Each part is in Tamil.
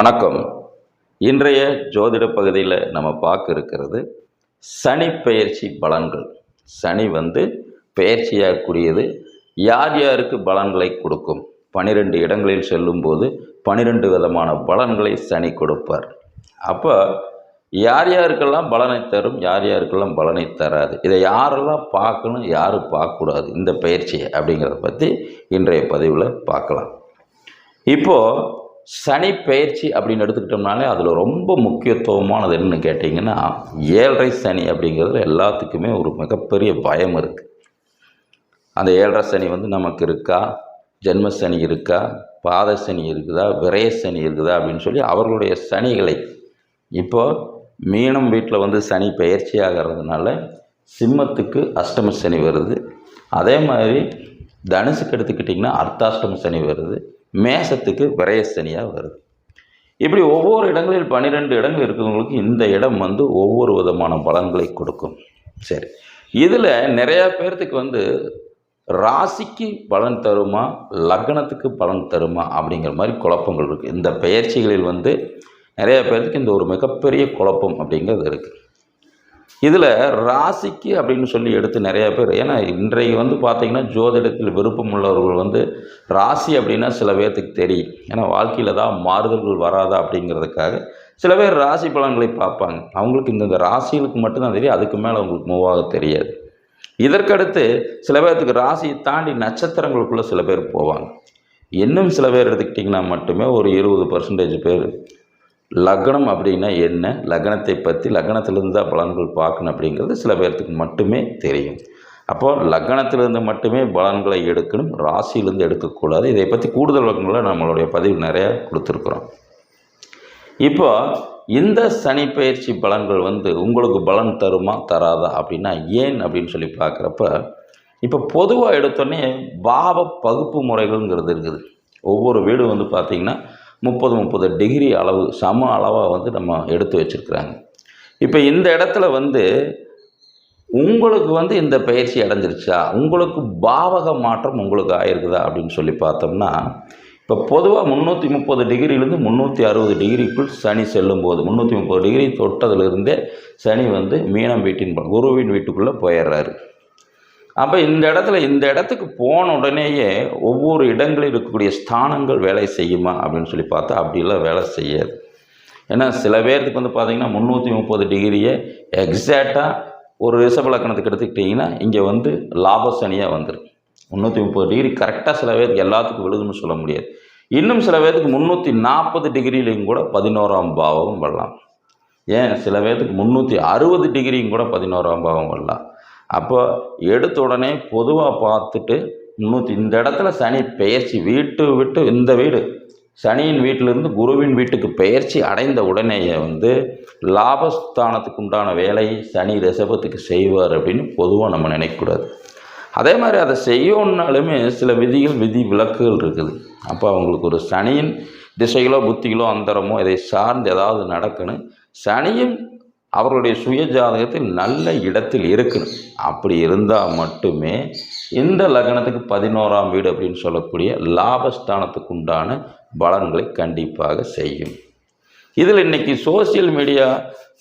வணக்கம். இன்றைய ஜோதிட பகுதியில் நம்ம பார்க்க இருக்கிறது சனி பெயர்ச்சி பலன்கள். சனி வந்து பெயர்ச்சியாகக்கூடியது. யார் யாருக்கு பலன்களை கொடுக்கும்? பனிரெண்டு இடங்களில் செல்லும்போது பனிரெண்டு விதமான பலன்களை சனி கொடுப்பார். அப்போ யார் யாருக்கெல்லாம் பலனை தரும்? யார் யாருக்கெல்லாம் பலனை தராது? இதை யாரெல்லாம் பார்க்கணும்? யார் பார்க்கக்கூடாது? இந்த பயிற்சியை அப்படிங்கிறத பற்றி இன்றைய பதிவில் பார்க்கலாம். இப்போது சனி பயிற்சி அப்படின்னு எடுத்துக்கிட்டோம்னாலே அதில் ரொம்ப முக்கியத்துவமானது என்னன்னு கேட்டிங்கன்னா ஏழரை சனி அப்படிங்கிறதுல எல்லாத்துக்குமே ஒரு மிகப்பெரிய பயம் இருக்குது அந்த ஏழரை சனி வந்து நமக்கு இருக்கா? ஜென்ம சனி இருக்கா? பாத சனி இருக்குதா? விரய சனி இருக்குதா? அப்படின்னு சொல்லி அவர்களுடைய சனிகளை இப்போ மீனம் வீட்டில் வந்து சனி பயிற்சி ஆகிறதுனால சிம்மத்துக்கு அஷ்டம சனி வருது. அதே மாதிரி தனுசுக்கு எடுத்துக்கிட்டிங்கன்னா அர்த்தாஷ்டம சனி வருது. மேசத்துக்கு விரய சனியாக வருது. இப்படி ஒவ்வொரு இடங்களில் பன்னிரெண்டு இடங்கள் இருக்கிறவங்களுக்கு இந்த இடம் வந்து ஒவ்வொரு விதமான பலன்களை கொடுக்கும். சரி. இதில் நிறையா பேர்த்துக்கு வந்து ராசிக்கு பலன் தருமா லக்னத்துக்கு பலன் தருமா அப்படிங்கிற மாதிரி குழப்பங்கள் இருக்குது இந்த பெயர்ச்சிகளில் வந்து நிறையா பேர்த்துக்கு இந்த ஒரு மிகப்பெரிய குழப்பம் அப்படிங்கிறது இருக்குது இதில் ராசிக்கு அப்படின்னு சொல்லி எடுத்து நிறையா பேர் ஏன்னா இன்றைக்கு வந்து பார்த்திங்கன்னா ஜோதிடத்தில் விருப்பம் உள்ளவர்கள் வந்து ராசி அப்படின்னா சில பேர்த்துக்கு தெரியும். ஏன்னா வாழ்க்கையில் தான் மாறுதல்கள் வராதா அப்படிங்கிறதுக்காக சில பேர் ராசி பலன்களை பார்ப்பாங்க. அவங்களுக்கு இந்த ராசிகளுக்கு மட்டும்தான் தெரியும் அதுக்கு மேலே அவங்களுக்கு மூவாக தெரியாது. இதற்கடுத்து சில பேர்த்துக்கு ராசியை தாண்டி நட்சத்திரங்களுக்குள்ளே சில பேர் போவாங்க. இன்னும் சில பேர் எடுத்துக்கிட்டிங்கன்னா மட்டுமே ஒரு இருபது பர்சன்டேஜ் பேர் லக்னம் அப்படின்னா என்ன? லக்னத்தை பற்றி லக்னத்திலிருந்து தான் பலன்கள் பார்க்கணும் அப்படிங்கிறது சில பேர்த்துக்கு மட்டுமே தெரியும். அப்போது லக்னத்திலிருந்து மட்டுமே பலன்களை எடுக்கணும் ராசியிலிருந்து எடுக்கக்கூடாது. இதை பற்றி கூடுதல் விளக்கங்களை நம்மளுடைய பதிவு நிறையா கொடுத்துருக்குறோம். இப்போ இந்த சனி பயிற்சி பலன்கள் வந்து உங்களுக்கு பலன் தருமா தராதா அப்படின்னா ஏன் அப்படின்னு சொல்லி பார்க்குறப்ப இப்போ பொதுவாக எடுத்தோடனே பாவ பகுப்பு முறைகள்ங்கிறது இருக்குது. ஒவ்வொரு வீடு வந்து பார்த்திங்கன்னா முப்பது முப்பது டிகிரி அளவு சம அளவாக வந்து நம்ம எடுத்து வச்சுருக்குறாங்க. இப்போ இந்த இடத்துல வந்து உங்களுக்கு வந்து இந்த பயிற்சி அடைஞ்சிருச்சா? உங்களுக்கு பாவக மாற்றம் உங்களுக்கு ஆயிருக்குதா? அப்படின்னு சொல்லி பார்த்தோம்னா இப்போ பொதுவாக முந்நூற்றி முப்பது டிகிரிலேருந்து முந்நூற்றி அறுபது டிகிரிக்குள் சனி செல்லும்போது முந்நூற்றி முப்பது டிகிரி தொட்டதுலேருந்தே சனி வந்து மீனம் வீட்டின் குருவின் வீட்டுக்குள்ளே போயிடுறாரு. அப்போ இந்த இடத்துல இந்த இடத்துக்கு போன உடனேயே ஒவ்வொரு இடங்களில் இருக்கக்கூடிய ஸ்தானங்கள் வேலை செய்யுமா அப்படின்னு சொல்லி பார்த்தா அப்படிலாம் வேலை செய்யாது. ஏன்னா சில பேர்த்துக்கு வந்து பார்த்தீங்கன்னா முந்நூற்றி முப்பது டிகிரியை எக்ஸாக்டாக ஒரு ரிஷப லக்கணத்துக்கு எடுத்துக்கிட்டிங்கன்னா இங்கே வந்து லாபசனியாக வந்துடும் முந்நூற்றி முப்பது டிகிரி கரெக்டாக சில பேருக்கு எல்லாத்துக்கும் விழுதுன்னு சொல்ல முடியாது. இன்னும் சில பேர்த்துக்கு முந்நூற்றி நாற்பது டிகிரிலையும் கூட பதினோராம் பாவம் வரலாம். ஏன்? சில பேர்த்துக்கு முந்நூற்றி அறுபது டிகிரியும் கூட பதினோராம் பாவம் வரலாம். அப்போ எடுத்த உடனே பொதுவாக பார்த்துட்டு முந்நூற்றி இந்த இடத்துல சனி பெயர்ச்சி வீட்டு விட்டு இந்த வீடு. சனியின் வீட்டிலிருந்து குருவின் வீட்டுக்கு பெயர்ச்சி அடைந்த உடனேயே வந்து லாபஸ்தானத்துக்கு உண்டான வேலையை சனி ரிசபத்துக்கு செய்வார் அப்படின்னு பொதுவாக நம்ம நினைக்கக்கூடாது. அதே மாதிரி அதை செய்யணுன்னாலுமே சில விதிகள் விதி விலக்குகள் இருக்குது. அப்போ அவங்களுக்கு ஒரு சனியின் திசைகளோ புத்திகளோ அந்தரமோ இதை சார்ந்து ஏதாவது நடக்கணும். சனியும் அவர்களுடைய சுய ஜாதகத்தில் நல்ல இடத்தில் இருக்கணும். அப்படி இருந்தால் மட்டுமே இந்த லக்னத்துக்கு பதினோராம் வீடு அப்படின்னு சொல்லக்கூடிய லாபஸ்தானத்துக்கு உண்டான பலன்களை கண்டிப்பாக செய்யும். இதில் இன்னைக்கு சோஷியல் மீடியா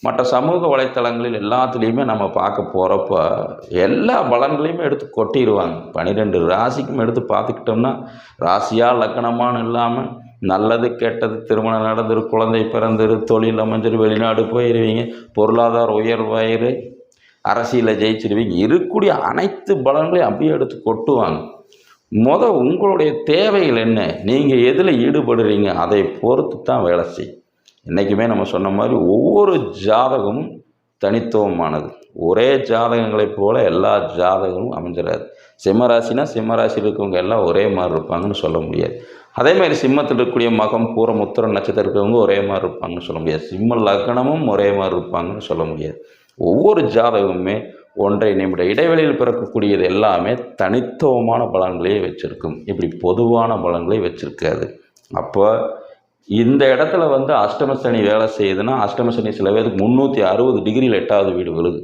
மற்ற சமூக வலைத்தளங்களில் எல்லாத்துலேயுமே நம்ம பார்க்க போகிறப்ப எல்லா பலன்களையுமே எடுத்து கொட்டிடுவாங்க பன்னிரெண்டு ராசிக்கும் எடுத்து பார்த்துக்கிட்டோம்னா ராசியாக லக்கணமானு இல்லாமல் நல்லது கெட்டது திருமணம் நடந்துரு குழந்தை பிறந்துரு தொழில் அமைஞ்சிரு வெளிநாடு போயிடுவீங்க பொருளாதார உயர்வாயிரு அரசியலில் ஜெயிச்சிடுவீங்க இருக்கக்கூடிய அனைத்து பலன்களையும் அப்படியே எடுத்து கொட்டுவாங்க. முத உங்களுடைய தேவைகள் என்ன? நீங்கள் எதில் ஈடுபடுறீங்க? அதை பொறுத்து தான் வேலை செய்யும் என்றைக்குமே நம்ம சொன்ன மாதிரி ஒவ்வொரு ஜாதகமும் தனித்துவமானது. ஒரே ஜாதகங்களைப் போல எல்லா ஜாதகமும் அமைஞ்சிடாது சிம்மராசினா சிம்மராசியில் இருக்கவங்க எல்லாம் ஒரே மாதிரி இருப்பாங்கன்னு சொல்ல முடியாது. அதே மாதிரி சிம்மத்தில் இருக்கக்கூடிய மகம் பூரம் உத்திரம் நட்சத்திரம் இருக்கிறவங்க ஒரே மாதிரி இருப்பாங்கன்னு சொல்ல முடியாது. சிம்ம லக்னமும் ஒரே மாதிரி இருப்பாங்கன்னு சொல்ல முடியாது. ஒவ்வொரு ஜாதகமுமே ஒன்றை நிமிட இடைவெளியில் பிறக்கக்கூடியது எல்லாமே தனித்துவமான பலன்களையே வச்சுருக்கும். இப்படி பொதுவான பலன்களை வச்சுருக்காது. அப்போ இந்த இடத்துல வந்து அஷ்டமசனி வேலை செய்யுதுன்னா அஷ்டமசனி சில பேருக்கு முந்நூற்றி அறுபது டிகிரியில் எட்டாவது வீடு விழுது.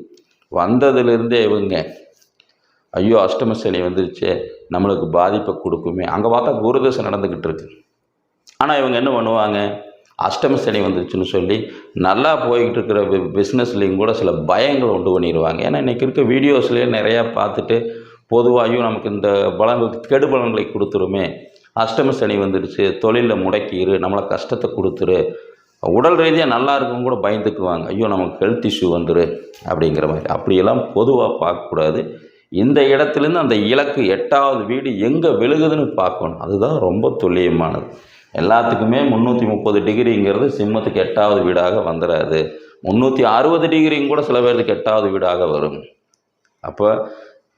வந்ததுலேருந்தே இவங்க ஐயோ அஷ்டமசனி வந்துருச்சே நம்மளுக்கு பாதிப்பை கொடுக்குமே. அங்கே பார்த்தா குருதசை நடந்துக்கிட்டு இருக்கு. ஆனால் இவங்க என்ன பண்ணுவாங்க? அஷ்டம சனி வந்துச்சுன்னு சொல்லி நல்லா போய்கிட்டு இருக்கிற பிஸ்னஸ்லேயும் கூட சில பயங்கள் உண்டு பண்ணிடுவாங்க ஏன்னா இன்றைக்கி இருக்க வீடியோஸ்லேயே நிறையா பார்த்துட்டு பொதுவாயும் நமக்கு இந்த பலன்கள் கெடு பலன்களை கொடுத்துருமே. அஷ்டம சனி வந்துடுச்சு தொழிலில் முடக்கிரு நம்மளை கஷ்டத்தை கொடுத்துரு. உடல் ரீதியாக நல்லா இருக்கும் கூட பயந்துக்குவாங்க. ஐயோ நமக்கு ஹெல்த் இஷ்யூ வந்துரு அப்படிங்கிற மாதிரி. அப்படியெல்லாம் பொதுவாக பார்க்கக்கூடாது. இந்த இடத்துலேருந்து அந்த இலக்கு எட்டாவது வீடு எங்கே விழுகுதுன்னு பார்க்கணும். அதுதான் ரொம்ப துல்லியமானது. எல்லாத்துக்குமே முந்நூற்றி முப்பது டிகிரிங்கிறது சிம்மத்துக்கு எட்டாவது வீடாக வந்துடாது முந்நூற்றி அறுபது டிகிரியும் கூட சில பேருக்கு எட்டாவது வீடாக வரும். அப்போ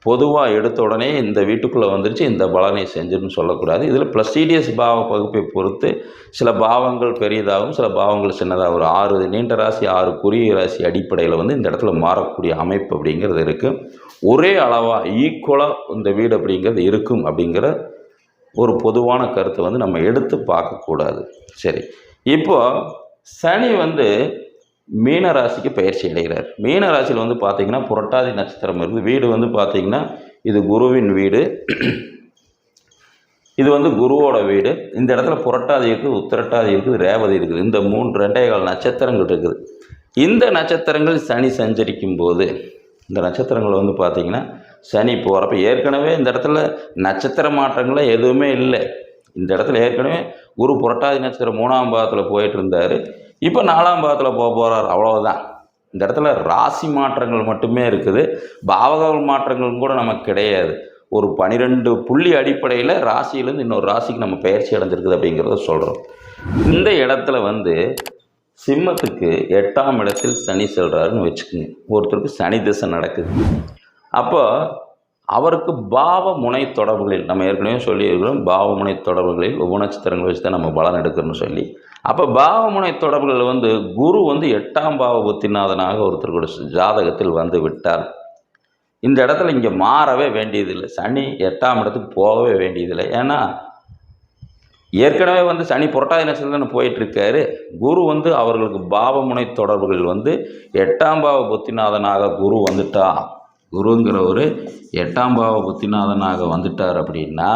பொதுவாக எடுத்த உடனே இந்த வீட்டுக்குள்ளே வந்துருச்சு இந்த பலனை செஞ்சுன்னு சொல்லக்கூடாது. இதில் ப்ளஸ்டீடியஸ் பாவ பகுப்பை பொறுத்து சில பாவங்கள் பெரியதாகவும் சில பாவங்கள் சின்னதாக ஒரு ஆறு நீண்ட ராசி ஆறு குறுகிய ராசி அடிப்படையில் வந்து இந்த இடத்துல மாறக்கூடிய அமைப்பு அப்படிங்கிறது இருக்குது ஒரே அளவாக ஈக்குவலாக இந்த வீடு அப்படிங்கிறது இருக்கும் அப்படிங்கிற ஒரு பொதுவான கருத்தை வந்து நம்ம எடுத்து பார்க்கக்கூடாது. சரி. இப்போது சனி வந்து மீன ராசிக்கு பயிற்சி அடைகிறார். மீன ராசியில் வந்து பார்த்தீங்கன்னா புரட்டாதி நட்சத்திரம் இருக்குது வீடு வந்து பார்த்தீங்கன்னா இது குருவின் வீடு. இது வந்து குருவோட வீடு. இந்த இடத்துல புரட்டாதி இருக்குது உத்திரட்டாதி இருக்குது ரேவதி இருக்குது. இந்த மூன்று ரெண்டே கால் நட்சத்திரங்கள் இருக்குது. இந்த நட்சத்திரங்கள் சனி சஞ்சரிக்கும் போது இந்த நட்சத்திரங்கள் வந்து பார்த்திங்கன்னா சனி போகிறப்ப ஏற்கனவே இந்த இடத்துல நட்சத்திர மாற்றங்களே எதுவுமே இல்லை. இந்த இடத்துல ஏற்கனவே குரு புரட்டாதி நட்சத்திரம் மூணாம் பாகத்தில் போயிட்டு இருந்தார். இப்போ நாலாம் பாகத்தில் போக போகிறார் அவ்வளோதான் இந்த இடத்துல ராசி மாற்றங்கள் மட்டுமே இருக்குது. பாவகங்கள் மாற்றங்கள் கூட நமக்கு கிடையாது. ஒரு பனிரெண்டு புள்ளி அடிப்படையில் ராசியிலேருந்து இன்னொரு ராசிக்கு நம்ம பயிற்சி அடைஞ்சிருக்குது அப்படிங்கிறத சொல்கிறோம் இந்த இடத்துல வந்து சிம்மத்துக்கு எட்டாம் இடத்தில் சனி செல்கிறாருன்னு வச்சுக்கோங்க. ஒருத்தருக்கு சனி திசை நடக்குது. அப்போ அவருக்கு பாவ முனை தொடர்புகளில் நம்ம ஏற்கனவே சொல்லியிருக்கிறோம் பாவ முனை தொடர்புகளில் ஒவ்வொரு நட்சத்திரங்களை வச்சு தான் நம்ம பலன் எடுக்கிறோம்னு சொல்லி. அப்போ பாவமுனை தொடர்புகள் வந்து குரு வந்து எட்டாம் பாவ புத்திநாதனாக ஒருத்தருடைய ஜாதகத்தில் வந்து விட்டார். இந்த இடத்துல இங்கே மாறவே வேண்டியதில்லை. சனி எட்டாம் இடத்துக்கு போகவே வேண்டியதில்லை. ஏன்னா ஏற்கனவே வந்து சனி புரட்டாதி நட்சத்திரம் போயிட்டுருக்காரு. குரு வந்து அவர்களுக்கு பாவமுனை தொடர்புகள் வந்து எட்டாம் பாவ புத்திநாதனாக குரு வந்துட்டா குருங்கிறவர் எட்டாம் பாவ புத்திநாதனாக வந்துட்டார் அப்படின்னா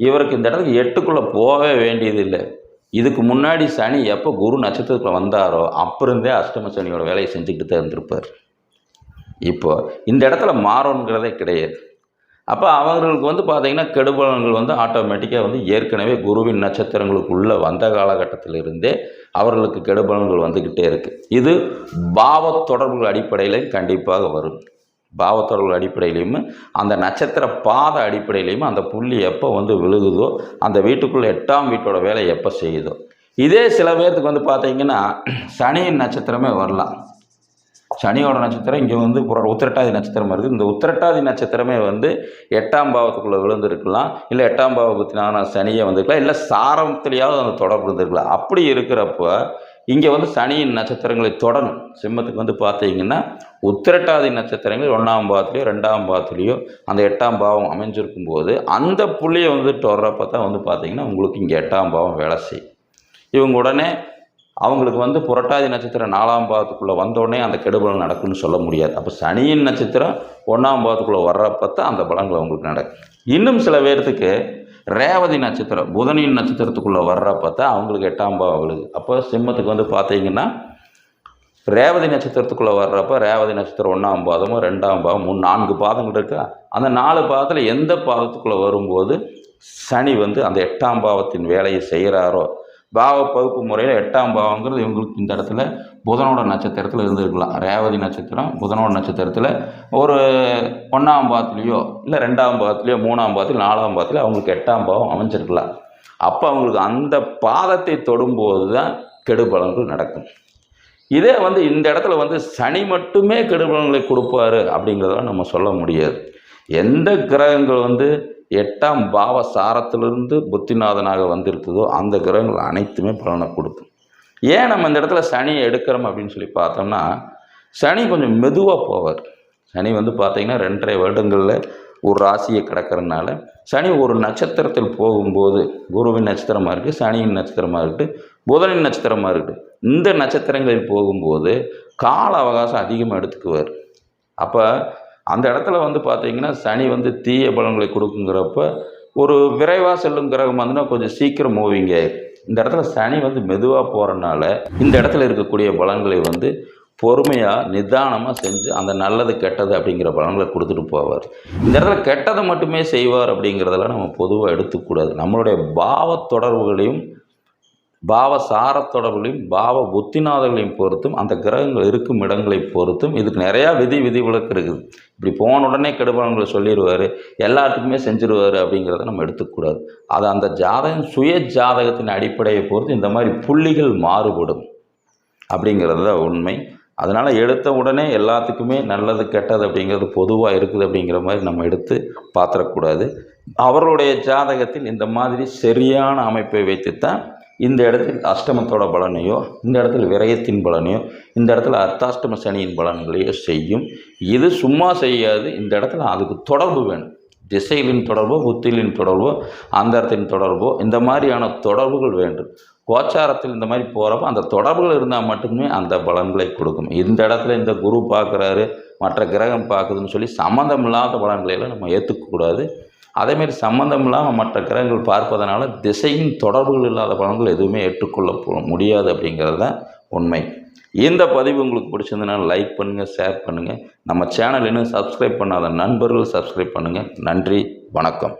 இவருக்கு இந்த இடத்துக்கு எட்டுக்குள்ளே போகவே வேண்டியதில்லை. இதுக்கு முன்னாடி சனி எப்போ குரு நட்சத்திரத்தில் வந்தாரோ அப்போ இருந்தே அஷ்டம சனியோட வேலையை செஞ்சுக்கிட்டு தான் இருந்திருப்பார். இப்போது இந்த இடத்துல மாறணுங்கிறதே கிடையாது. அப்போ அவர்களுக்கு வந்து பார்த்திங்கன்னா கெடுபலன்கள் வந்து ஆட்டோமேட்டிக்காக வந்து ஏற்கனவே குருவின் நட்சத்திரங்களுக்குள்ளே வந்த காலகட்டத்திலிருந்தே அவர்களுக்கு கெடுபலன்கள் வந்துக்கிட்டே இருக்குது இது பாவ தொடர்புகள் அடிப்படையில் கண்டிப்பாக வரும். பாவத்தொடர்கள் அடிப்படையிலையும் அந்த நட்சத்திர பாத அடிப்படையிலையும் அந்த புள்ளி எப்போ வந்து விழுகுதோ அந்த வீட்டுக்குள்ளே எட்டாம் வீட்டோட வேலை எப்போ செய்யுதோ. இதே சில பேர்த்துக்கு வந்து பார்த்தீங்கன்னா சனியின் நட்சத்திரமே வரலாம். சனியோட நட்சத்திரம் இங்கே வந்து புற உத்திரட்டாதி நட்சத்திரம் இருக்குது இந்த உத்திரட்டாதி நட்சத்திரமே வந்து எட்டாம் பாவத்துக்குள்ளே விழுந்திருக்கலாம். இல்லை எட்டாம் பாவ பற்றினான சனியை வந்திருக்கலாம். இல்லை சாரத்திலேயாவது அந்த தொடர்பு இருந்திருக்கலாம். அப்படி இருக்கிறப்ப இங்கே வந்து சனியின் நட்சத்திரங்களை தொடரும் சிம்மத்துக்கு வந்து பார்த்தீங்கன்னா உத்திரட்டாதி நட்சத்திரங்கள் ஒன்றாம் பாவத்துலேயோ ரெண்டாம் பாவத்துலேயோ அந்த எட்டாம் பாவம் அமைஞ்சிருக்கும் போது அந்த புள்ளியை வந்து தொடரப்போ தான் வந்து பார்த்திங்கன்னா உங்களுக்கு இங்கே எட்டாம் பாவம் வேலை செய்யும். இவங்க உடனே அவங்களுக்கு வந்து புரட்டாதி நட்சத்திரம் நாலாம் பாவத்துக்குள்ளே வந்தோடனே அந்த கெடுபலம் நடக்கும்னு சொல்ல முடியாது. அப்போ சனியின் நட்சத்திரம் ஒன்றாம் பாவத்துக்குள்ளே வர்றப்ப தான் அந்த பலங்கள் அவங்களுக்கு நடக்கும். இன்னும் சில பேர்த்துக்கு ரேவதி நட்சத்திரம் புதனின் நட்சத்திரத்துக்குள்ளே வர்ற பார்த்தா அவங்களுக்கு எட்டாம் பாவம் விழுது. அப்போ சிம்மத்துக்கு வந்து பார்த்தீங்கன்னா ரேவதி நட்சத்திரத்துக்குள்ளே வர்றப்ப ரேவதி நட்சத்திரம் ஒன்றாம் பாதமும் ரெண்டாம் பாதம் மூணு நான்கு பாதங்கள் இருக்கா? அந்த நாலு பாதத்தில் எந்த பாதத்துக்குள்ளே வரும்போது சனி வந்து அந்த எட்டாம் பாவத்தின் வேலையை செய்கிறாரோ? பாவ பகுப்பு முறையில் எட்டாம் பாவங்கிறது இவங்களுக்கு இந்த இடத்துல புதனோட நட்சத்திரத்தில் இருந்திருக்கலாம். ரேவதி நட்சத்திரம் புதனோட நட்சத்திரத்தில் ஒரு ஒன்றாம் பாவத்துலேயோ இல்லை ரெண்டாம் பாவத்துலேயோ மூணாம் பாதத்தில் நாலாம் பாதத்தில் அவங்களுக்கு எட்டாம் பாவம் அமைஞ்சிருக்கலாம். அப்போ அவங்களுக்கு அந்த பாதத்தை தொடும்போது தான் கெடுபலன்கள் நடக்கும். இதே வந்து இந்த இடத்துல வந்து சனி மட்டுமே கெடுபலன்களை கொடுப்பாரு அப்படிங்கிறதெல்லாம் நம்ம சொல்ல முடியாது. எந்த கிரகங்கள் வந்து எட்டாம் பாவ சாரத்திலிருந்து புத்திநாதனாக வந்திருக்குதோ அந்த கிரகங்கள் அனைத்துமே பலனை கொடுக்கும். ஏன் நம்ம இந்த இடத்துல சனியை எடுக்கிறோம் அப்படின்னு சொல்லி பார்த்தோம்னா சனி கொஞ்சம் மெதுவாக போவார். சனி வந்து பார்த்தீங்கன்னா ரெண்டரை வருடங்களில் ஒரு ராசியை கிடக்கிறதுனால சனி ஒரு நட்சத்திரத்தில் போகும்போது குருவின் நட்சத்திரமாக இருக்குது சனியின் நட்சத்திரமாக இருக்குது புதனின் நட்சத்திரமாக இருக்குது இந்த நட்சத்திரங்களில் போகும்போது கால அவகாசம் அதிகமாக எடுத்துக்குவார். அப்போ அந்த இடத்துல வந்து பார்த்தீங்கன்னா சனி வந்து தீய பலன்களை கொடுக்குங்கிறப்ப ஒரு விரைவாக செல்லும் கிரகம் வந்துன்னா கொஞ்சம் சீக்கிரம் மூவிங்க இந்த இடத்துல சனி வந்து மெதுவாக போகிறனால இந்த இடத்துல இருக்கக்கூடிய பலன்களை வந்து பொறுமையாக நிதானமாக செஞ்சு அந்த நல்லது கெட்டது அப்படிங்கிற பலன்களை கொடுத்துட்டு போவார். இந்த இடத்துல கெட்டதை மட்டுமே செய்வார் அப்படிங்கிறதெல்லாம் நம்ம பொதுவாக எடுத்துக்கூடாது. நம்மளுடைய பாவ தொடர்புகளையும் பாவ சார பாவ புத்திநாதர்களையும் பொறுத்தும் அந்த கிரகங்கள் இருக்கும் இடங்களை பொறுத்தும் இதுக்கு நிறையா விதி விதி விளக்கு இருக்குது. இப்படி போன உடனே கெடுபவங்களை சொல்லிடுவார் எல்லாத்துக்குமே செஞ்சிருவார் அப்படிங்கிறத நம்ம எடுத்துக்கூடாது அது அந்த ஜாதகம் சுய ஜாதகத்தின் அடிப்படையை பொறுத்து இந்த மாதிரி புள்ளிகள் மாறுபடும். அப்படிங்கிறது தான் உண்மை. அதனால் எடுத்த உடனே எல்லாத்துக்குமே நல்லது கெட்டது அப்படிங்கிறது பொதுவாக இருக்குது அப்படிங்கிற மாதிரி நம்ம எடுத்து பார்த்துடக்கூடாது அவருடைய ஜாதகத்தில் இந்த மாதிரி சரியான அமைப்பை வைத்து தான் இந்த இடத்தில் அஷ்டமத்தோட பலனையோ இந்த இடத்துல விரயத்தின் பலனையோ இந்த இடத்துல அர்த்தாஷ்டம சனியின் பலன்களையோ செய்யும். இது சும்மா செய்யாது இந்த இடத்துல அதுக்கு தொடர்பு வேணும். திசைகளின் தொடர்போ புத்திகளின் தொடர்போ அந்தரத்தின் தொடர்போ இந்த மாதிரியான தொடர்புகள் வேண்டும். கோச்சாரத்தில் இந்த மாதிரி போகிறப்ப அந்த தொடர்புகள் இருந்தால் மட்டுமே அந்த பலன்களை கொடுக்கும். இந்த இடத்துல இந்த குரு பார்க்குறாரு மற்ற கிரகம் பார்க்குதுன்னு சொல்லி சம்மந்தம் இல்லாத பலன்களையெல்லாம் நம்ம ஏற்றுக்கக்கூடாது அதேமாரி சம்மந்தம் இல்லாமல் மற்ற கிரகங்கள் பார்ப்பதனால திசையின் தொடர்புகள் இல்லாத பலன்கள் எதுவுமே ஏற்றுக்கொள்ள போ- முடியாது அப்படிங்கிறது தான் உண்மை. இந்த பதிவு உங்களுக்கு பிடிச்சிருந்ததுன்னா லைக் பண்ணுங்கள் ஷேர் பண்ணுங்கள் நம்ம சேனல் இன்னும் சப்ஸ்கிரைப் பண்ணாத நண்பர்கள் சப்ஸ்கிரைப் பண்ணுங்கள் நன்றி வணக்கம்.